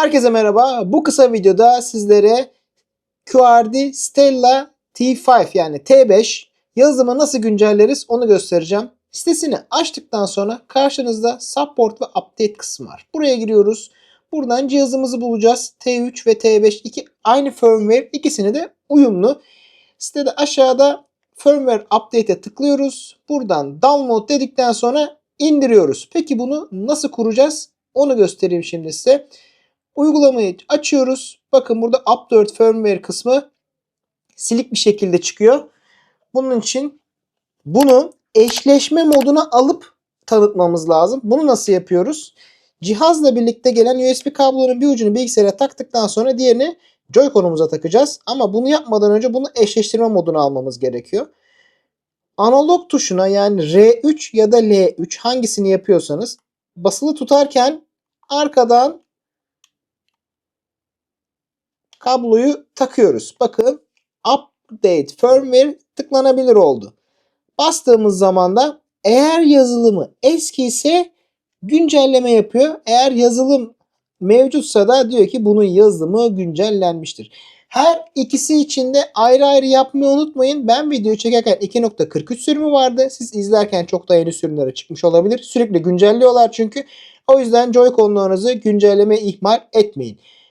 Herkese merhaba. Bu kısa videoda sizlere QRD Stella T5 yani T5 yazılımı nasıl güncelleriz onu göstereceğim. Sitesini açtıktan sonra karşınızda Support ve Update kısmı var. Buraya giriyoruz. Buradan cihazımızı bulacağız. T3 ve T5 iki aynı firmware ikisini de uyumlu. Sitede aşağıda firmware update'e tıklıyoruz. Buradan download dedikten sonra indiriyoruz. Peki bunu nasıl kuracağız? Onu göstereyim şimdi size. Uygulamayı açıyoruz. Bakın burada update firmware kısmı silik bir şekilde çıkıyor. Bunun için bunu eşleşme moduna alıp tanıtmamız lazım. Bunu nasıl yapıyoruz? Cihazla birlikte gelen USB kablonun bir ucunu bilgisayara taktıktan sonra diğerini Joy-Con'umuza takacağız. Ama bunu yapmadan önce bunu eşleştirme moduna almamız gerekiyor. Analog tuşuna yani R3 ya da L3 hangisini yapıyorsanız basılı tutarken arkadan kabloyu takıyoruz. Bakın update firmware tıklanabilir oldu. Bastığımız zaman da eğer yazılımı eski ise güncelleme yapıyor. Eğer yazılım mevcutsa da diyor ki bunun yazılımı güncellenmiştir. Her ikisi için de ayrı ayrı yapmayı unutmayın. Ben videoyu çekerken 2.43 sürümü vardı. Siz izlerken çok da yeni sürümlere çıkmış olabilir. Sürekli güncelliyorlar çünkü. O yüzden Joy-Con'larınızı güncelleme ihmal etmeyin.